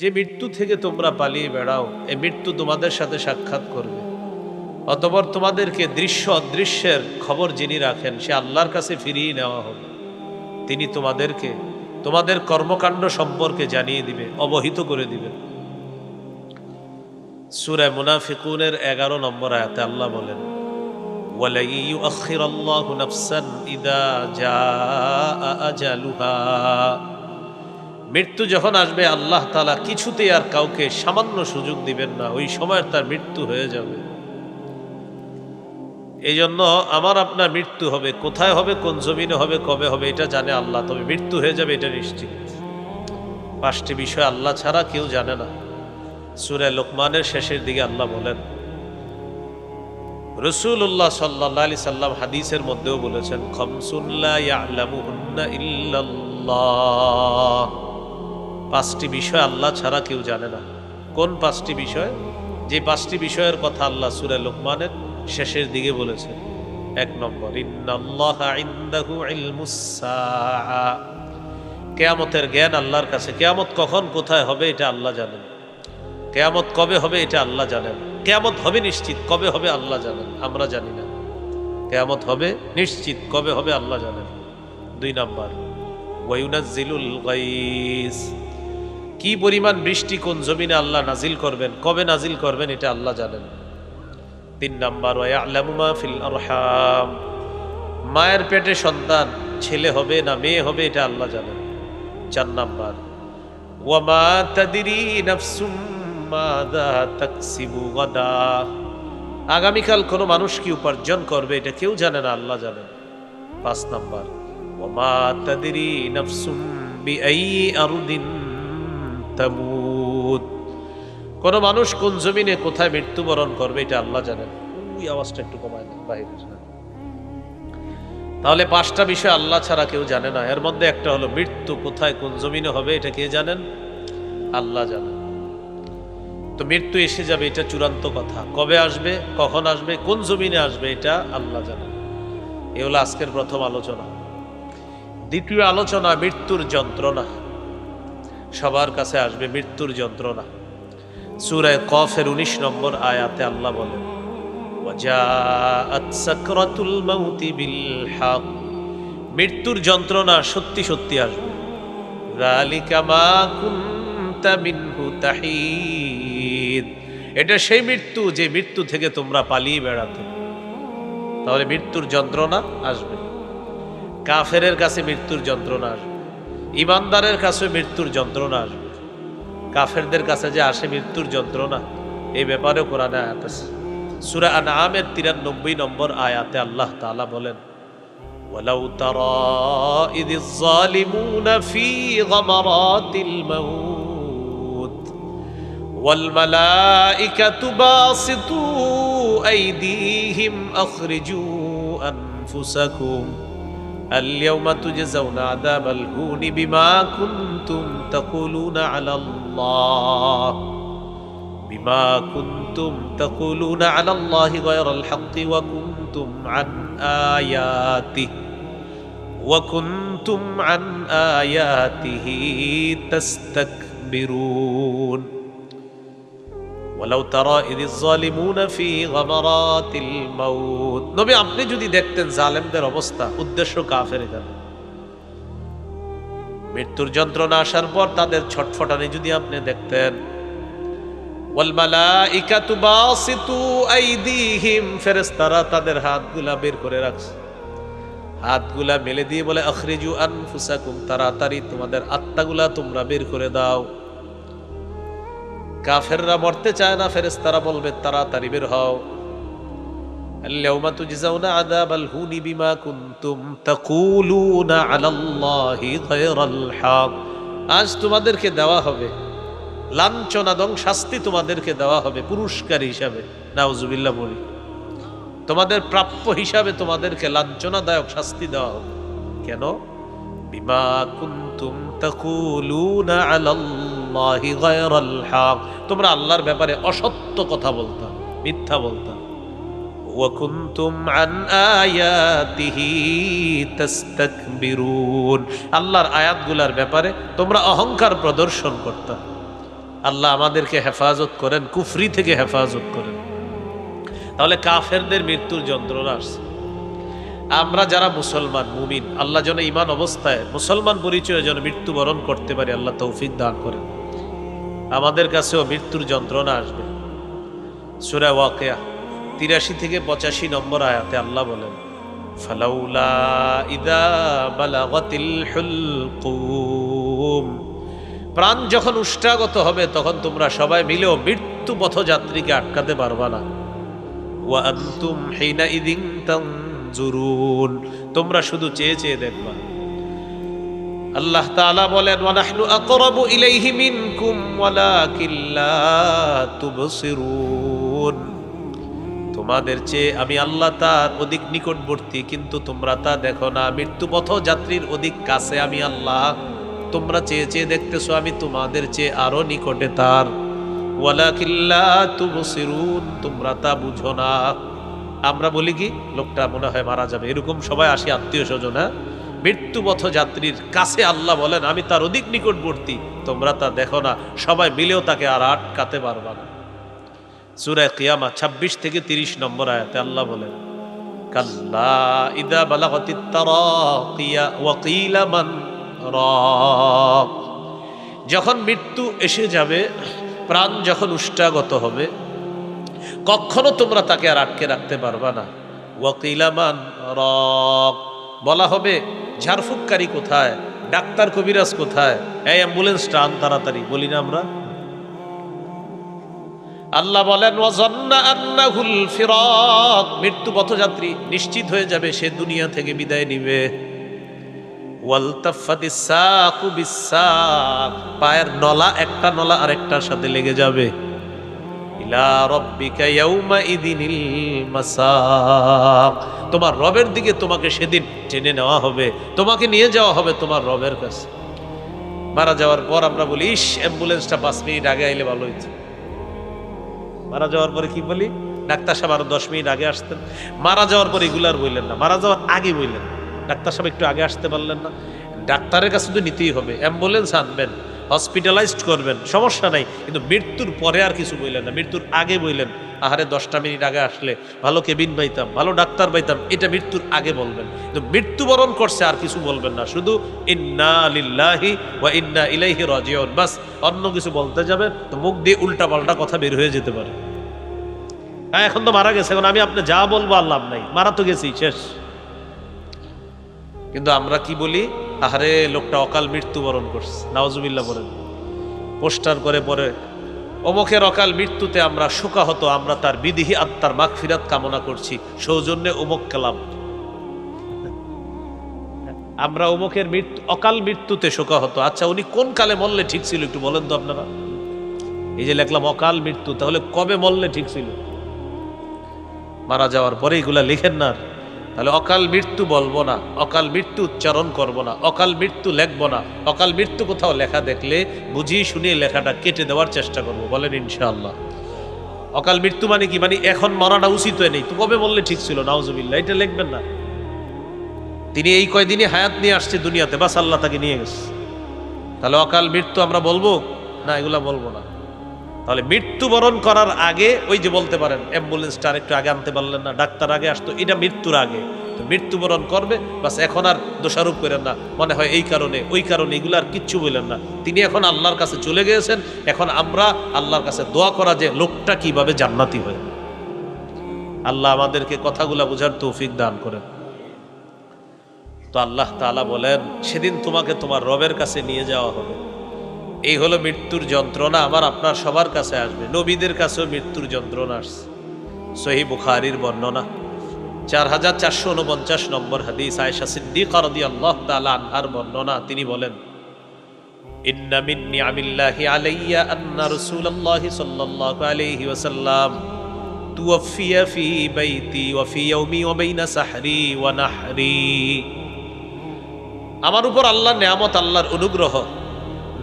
যে মৃত্যু থেকে তোমরা পালিয়ে বেড়াও এ মৃত্যু তোমাদের সাথে সাক্ষাৎ করবে। অতপর তোমাদেরকে দৃশ্য অদৃশ্যের খবর যিনি রাখেন, সে আল্লাহর কাছে ফিরিয়ে নেওয়া হবে। তিনি তোমাদেরকে, তোমাদের কর্মকাণ্ড সম্পর্কে জানিয়ে দিবে, অবহিত করে দিবে। সুরায় মুনাফিকুনের এগারো নম্বর আয়াতে আল্লাহ বলেন ওয়ালাইয়ুআখিরাল্লাহু ইদা জাআ আজালুহা। মৃত্যু যখন আসবে, আল্লাহ তালা কিছুতেই আর কাউকে সামান্য সুযোগ দিবেন না। ওই সময় তার মৃত্যু হয়ে যাবে। এই জন্য আমার আপনার মৃত্যু হবে। কোথায় হবে, কোন জমিনে হবে, কবে হবে, এটা জানে আল্লাহ। তবে মৃত্যু হয়ে যাবে, এটা নিশ্চিত। পাঁচটি বিষয় আল্লাহ ছাড়া কেউ জানে না। সুরে লোকমানের শেষের দিকে আল্লাহ বলেন রসুল্লাহ সাল্লাহ আলি সাল্লাম হাদিসের মধ্যেও বলেছেন খমসুল্লাহ ইল্লাল্লাহ। পাঁচটি বিষয় আল্লাহ ছাড়া কেউ জানে না। কোন পাঁচটি বিষয়? যে পাঁচটি বিষয়ের কথা আল্লাহ সুরে লোকমানের শেষের দিকে বলেছেন। এক নম্বর কেয়ামতের জ্ঞান আল্লাহর কাছে। কেয়ামত কখন, কোথায় হবে এটা আল্লাহ জানেন। কেয়ামত কবে হবে এটা আল্লাহ জানেন। কেয়ামত হবে নিশ্চিত, কবে হবে আল্লাহ জানেন। আমরা জানি না। কেয়ামত হবে নিশ্চিত, কবে হবে আল্লাহ জানেন। দুই নাম্বার ওয়ায়ুনাজ্জিলুল গাইস কি পরিমাণ বৃষ্টি কোন জমিনে আল্লাহ নাজিল করবেন, কবে নাজিল করবেন, এটা আল্লাহ জানেন। তিন নাম্বার মায়ের পেটে সন্তান, ছেলে হবে না মেয়ে হবে, এটা আল্লাহ জানেন। চার নাম্বার ওয়ামা মাদা আগামীকাল কোনো মানুষ কি উপার্জন করবে, এটা কেউ জানে না, আল্লাহ জানেন। পাঁচ নাম্বার ওমা তাদিরি নাফসুম তামুত। কোন মানুষ কোন জমিনে কোথায় মৃত্যুবরণ করবে, এটা আল্লাহ জানেন। ওই আওয়াজটা একটু কমায় দেন বাইরে তাহলে পাঁচটা বিষয় আল্লাহ ছাড়া কেউ জানে না। এর মধ্যে একটা হলো মৃত্যু, কোথায়, কোন জমিনে হবে, এটা কে জানেন? আল্লাহ জানেন। তো মৃত্যু এসে যাবে, এটা চূড়ান্ত কথা। কবে আসবে, কখন আসবে, কোন জমিনে আসবে, এটা আল্লাহ জানেন। এ হলো আজকের প্রথম আলোচনা। দ্বিতীয় আলোচনা, মৃত্যুর যন্ত্রণা। সবার কাছে আসবে মৃত্যুর যন্ত্রণা। সুরায় কফের উনিশ নম্বর আয়াতে আল্লাহ বলেন মৃত্যুর যন্ত্রণা সত্যি সত্যি আসবে। এটা সেই মৃত্যু যে মৃত্যু থেকে তোমরা পালিয়ে বেড়াতে। তাহলে মৃত্যুর যন্ত্রণা আসবে। কাফের কাছে মৃত্যুর যন্ত্রণা আসবে। ইমানদারের কাছে মৃত্যুর যন্ত্রণা আসবে কাফেরদের কাছে যে আসে মৃত্যুর যন্ত্রণা এই ব্যাপারেও কোরআনে আয়াত আছে সুরা আনআমের তিরানব্বই নম্বর আয়াতে আল্লাহ তাআলা বলেন ولو ترى إذ الظالمون في غمرات الموت والملائكة باسطوا أيديهم أخرجوا أنفسكم اليوم تجزون عذاب الهون بما كنتم تقولون على الله. بما كنتم تقولون على الله غير الحق وكنتم عن آياته وكنتم عن آياته تستكبرون. ওয়ালাউ তারা ইদিজ জালিমুনা ফি গামারাতিল মাউত। নবী, আপনি যদি দেখতেন জালেমদের অবস্থা, উদ্দেশ্য কাফের যাবে মৃত্যুর যন্ত্রণা আসার পর তাদের ছটফটানি যদি আপনি দেখতেন। ওয়ালমালাইকাতু বাসিতু আইদিহিম, ফেরেশতারা তাদের হাতগুলা বের করে রাখছে। হাতগুলা মেলে দিয়ে বলে, আখরিজু আনফুসাকুম, তাড়াতাড়ি তোমাদের আত্মাগুলা তোমরা বের করে দাও। কাফেররা মরতে চায় না ফেরেস তারা বলবে, তাড়াতাড়ি বের হও। আজ তোমাদেরকে দেওয়া হবে শাস্তি তোমাদেরকে দেওয়া হবে, পুরস্কার হিসাবে। নাউজুবিল্লা বলি। তোমাদের প্রাপ্য হিসাবে তোমাদেরকে লাঞ্ছনাদায়ক শাস্তি দেওয়া হবে। কেন? বিমা কুন্তুম তাকুলুনা আলাল্লাহ গায়রাল হক তোমরা আল্লাহর ব্যাপারে অসত্য কথা বলতা মিথ্যা বলতা وكنتم عن آياته تستكبرون আল্লাহর আয়াতগুলার ব্যাপারে তোমরা অহংকার প্রদর্শন করতা আল্লাহ আমাদেরকে হেফাজত করেন কুফরি থেকে হেফাজত করেন তাহলে কাফেরদের মৃত্যুর যন্ত্রণা আসছে আমরা যারা মুসলমান মুমিন আল্লাহ যেন ইমান অবস্থায় মুসলমান পরিচয়ে যেন মৃত্যুবরণ করতে পারি আল্লাহ তৌফিক দান করেন আমাদের কাছেও মৃত্যুর যন্ত্রণা আসবে। সুরা ওয়াকিয়া তিরাশি থেকে পঁচাশি নম্বর আয়াতে আল্লাহ বলেন, ফালাউলা প্রাণ যখন উষ্টাগত হবে, তখন তোমরা সবাই মিলেও মৃত্যু পথযাত্রীকে আটকাতে পারবা না। তোমরা শুধু চেয়ে চেয়ে দেখবা। আল্লাহ তাআলা বলেন ওয়া নাহনু ইলাইহি মিনকুম, ওয়ালাকিন লা তুবসিরুন। তোমাদের চেয়ে আমি আল্লাহ তার অধিক নিকটবর্তী, কিন্তু তোমরা তা দেখো না। মৃত্যুপথ যাত্রীর অধিক কাছে আমি আল্লাহ। তোমরা চেয়ে চেয়ে দেখতেছো, আমি তোমাদের চেয়ে আরও নিকটে তার। ওয়ালাকিল্লা তুবসিরুন, তোমরা তা বুঝো না। আমরা বলি কি, লোকটা মনে হয় মারা যাবে। এরকম সবাই আসি আত্মীয় স্বজন হ্যাঁ? মৃত্যুপথ যাত্রীর কাছে আল্লাহ বলেন, আমি তার অধিক নিকটবর্তী। তোমরা তা দেখো না। সবাই মিলেও তাকে আর আটকাতে পারবা না। সুরায় কিয়ামা ২৬ থেকে ৩০ নম্বর আয়াতে আল্লাহ বলেন, কাল্লা যখন মৃত্যু এসে যাবে, প্রাণ যখন উষ্টাগত হবে, কখনো তোমরা তাকে আর আটকে রাখতে পারবা না। ওয়াকিলামান রক। বলা হবে, ঝাড়ফুককারী কোথায়? ডাক্তার কবিরাজ কোথায়? এই অ্যাম্বুলেন্সটা আন তাড়াতাড়ি, বলি না আমরা। আল্লাহ বলেন আন্নাহুল মৃত্যু পথযাত্রী নিশ্চিত হয়ে যাবে, সে দুনিয়া থেকে বিদায় নিবে। পায়ের নলা, একটা নলা আরেকটার সাথে লেগে যাবে। তোমার রবের দিকে তোমাকে সেদিন টেনে নেওয়া হবে, তোমাকে নিয়ে যাওয়া হবে তোমার রবের কাছে। মারা যাওয়ার পর আমরা বলি, ইস, অ্যাম্বুলেন্সটা পাঁচ মিনিট আগে আইলে ভালো হইতো। মারা যাওয়ার পরে কি বলি? ডাক্তার সাহেব আরও দশ মিনিট আগে আসতেন। মারা যাওয়ার পরে এগুলার বললেন না। মারা যাওয়ার আগে বললেন ডাক্তার সাহেব একটু আগে আসতে পারলেন না। ডাক্তারের কাছে তো নিতেই হবে। অ্যাম্বুলেন্স আনবেন। হসপিটালাইজড করবেন, সমস্যা নাই। কিন্তু মৃত্যুর পরে আর কিছু বললেন না, মৃত্যুর আগে বললেন আহারে দশটা মিনিট আগে আসলে ভালো কেবিন পাইতাম, ভালো ডাক্তার পাইতাম, এটা মৃত্যুর আগে বলবেন। কিন্তু মৃত্যুবরণ করছে আর কিছু বলবেন না, শুধু ইন্না লিল্লাহি ওয়া ইন্না ইলাইহি রাজিউন বাস, অন্য কিছু বলতে যাবেন তো মুখ দিয়ে উল্টা পাল্টা কথা বের হয়ে যেতে পারে। হ্যাঁ এখন তো মারা গেছে, এখন আমি আপনি যা বলব আর লাভ নাই। মারা তো গেছি শেষ। কিন্তু আমরা কি বলি? আহারে, লোকটা অকাল মৃত্যুবরণ করছে। নওয়াজুবিল্লাহ বলেন। পোস্টার করে পরে, অমুকের অকাল মৃত্যুতে আমরা শোকাহত, আমরা তার বিধিহি আত্মার মাগফিরাত কামনা করছি। সৌজন্যে অমুক কালাম। আমরা অমুকের মৃত্যু, অকাল মৃত্যুতে শোকাহত। আচ্ছা উনি কোন কালে মরলে ঠিক ছিল একটু বলেন তো আপনারা? এই যে লেখলাম অকাল মৃত্যু, তাহলে কবে মরলে ঠিক ছিল? মারা যাওয়ার পরে এগুলা লিখেন না। তাহলে অকাল মৃত্যু বলব না, অকাল মৃত্যু উচ্চারণ করব না, অকাল মৃত্যু লেখবো না, অকাল মৃত্যু কোথাও লেখা দেখলে বুঝিয়ে শুনিয়ে লেখাটা কেটে দেওয়ার চেষ্টা করব, বলেন ইনশাআল্লাহ। অকাল মৃত্যু মানে কি? মানে এখন মরাটা উচিত হয়ে নেই তো কবে বললে ঠিক ছিল? নাউজুবিল্লাহ, এটা লিখবেন না। তিনি এই কয়দিনই হায়াত নিয়ে আসছে দুনিয়াতে, বাস আল্লাহ তাকে নিয়ে গেছে। তাহলে অকাল মৃত্যু আমরা বলব? না, এগুলা বলব না। তাহলে মৃত্যুবরণ করার আগে ওই যে বলতে পারেন অ্যাম্বুলেন্সটা একটু আগে আনতে পারলেন না, ডাক্তার আগে আসতো, এটা মৃত্যুর আগে। তো মৃত্যুবরণ করবে, বাস এখন আর দোষারোপ করেন না। মনে হয় এই কারণে, ওই কারণে এগুলো আর কিচ্ছু বললেন না। তিনি এখন আল্লাহর কাছে চলে গিয়েছেন, এখন আমরা আল্লাহর কাছে দোয়া করা যে লোকটা কীভাবে জান্নাতি হয়। আল্লাহ আমাদেরকে কথাগুলা বোঝার তৌফিক দান করেন। তো আল্লাহ তাআলা বলেন, সেদিন তোমাকে তোমার রবের কাছে নিয়ে যাওয়া হবে। এই হলো মৃত্যুর যন্ত্রণা আমার আপনার সবার কাছে আসবে। নবীদের কাছেও মৃত্যুর যন্ত্রণা আসছে। সহি বুখারির বর্ণনা। চার হাজার চারশো উনপঞ্চাশ নম্বর হাদিস আয়সা সিদ্দিক রদি আল্লাহ তালা আনহার বর্ণনা। তিনি বলেন আমার উপর আল্লাহ নেয়ামত, আল্লাহর অনুগ্রহ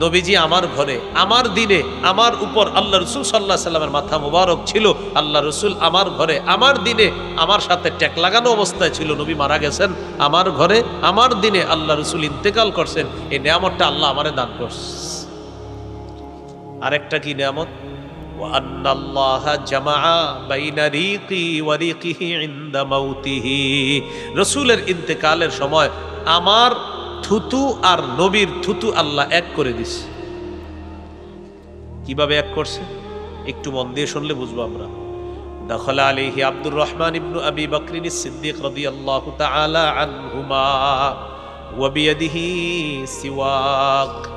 নবীজি আমার ঘরে, আমার দিনে, আমার উপর আল্লাহ রসুল সাল্লাহ সাল্লামের মাথা মুবারক ছিল। আল্লাহ রসুল আমার ঘরে, আমার দিনে, আমার সাথে ট্যাক লাগানো অবস্থায় ছিল। নবী মারা গেছেন, আমার ঘরে, আমার দিনে আল্লাহ রসুল ইন্তেকাল করছেন। এই নিয়ামতটা আল্লাহ আমারে দান করছে। আরেকটা কি নিয়ামত? রসুলের ইন্তেকালের সময় আমার থুতু আর নবীর থুতু আল্লাহ এক করে দিছে। কীভাবে এক করছে? একটু মন দিয়ে শুনলে বুঝব আমরা। দখল আলিহি আব্দুর রহমান ইবনু আবি বকরিন সিদ্দিক রদি আল্লাহ তালা আনহুমা ওয়াবিয়াদিহি সিওয়াক।